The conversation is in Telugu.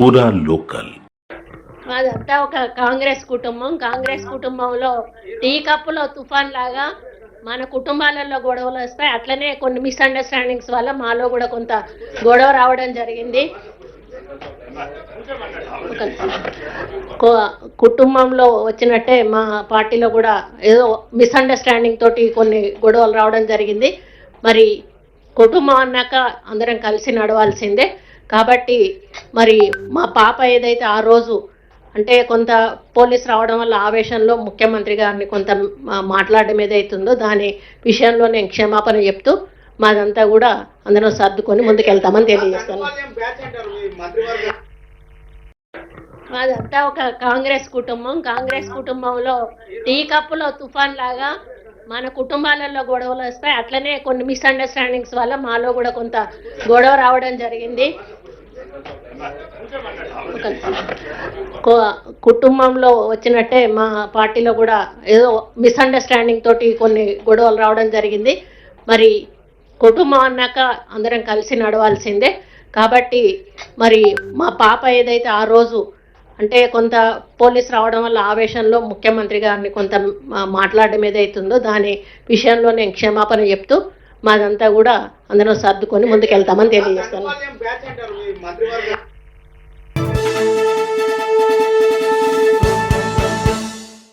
పూరా లోకల్. మాదంతా ఒక కాంగ్రెస్ కుటుంబం. కాంగ్రెస్ కుటుంబంలో టీ కప్పులో తుఫాన్ లాగా మన కుటుంబాలలో గొడవలు వస్తాయి. అట్లనే కొన్ని మిస్అండర్స్టాండింగ్స్ వల్ల మాలో కూడా కొంత గొడవ రావడం జరిగింది. కుటుంబంలో వచ్చినట్టే మా పార్టీలో కూడా ఏదో మిస్అండర్స్టాండింగ్ తోటి కొన్ని గొడవలు రావడం జరిగింది. మరి కుటుంబం అన్నాక అందరం కలిసి నడవాల్సిందే. కాబట్టి మరి మా పాప ఏదైతే ఆ రోజు అంటే కొంత పోలీస్ రావడం వల్ల ఆవేశంలో ముఖ్యమంత్రి గారిని కొంత మాట్లాడడం ఏదైతుందో దాని విషయంలో నేను క్షమాపణ చెప్తూ మాదంతా కూడా అందరం సర్దుకొని ముందుకెళ్తామని తెలియజేస్తాను మాదంతా ఒక కాంగ్రెస్ కుటుంబం. కాంగ్రెస్ కుటుంబంలో టీ కప్పులో తుఫాన్ లాగా మన కుటుంబాలలో గొడవలు వస్తాయి. అట్లనే కొన్ని మిస్అండర్స్టాండింగ్స్ వల్ల మాలో కూడా కొంత గొడవ రావడం జరిగింది. కుటుంబంలో వచ్చినట్టే మా పార్టీలో కూడా ఏదో మిస్అండర్స్టాండింగ్ తోటి కొన్ని గొడవలు రావడం జరిగింది. మరి కుటుంబం అన్నాక అందరం కలిసి నడవాల్సిందే. కాబట్టి మరి మా పాప ఏదైతే ఆ రోజు అంటే కొంత పోలీస్ రావడం వల్ల ఆవేశంలో ముఖ్యమంత్రి గారిని కొంత మాట్లాడడం ఏదైతుందో దాని విషయంలో నేను క్షమాపణ చెప్తూ మాదంతా కూడా అందరం సర్దుకొని ముందుకెళ్తామని తెలియజేస్తాను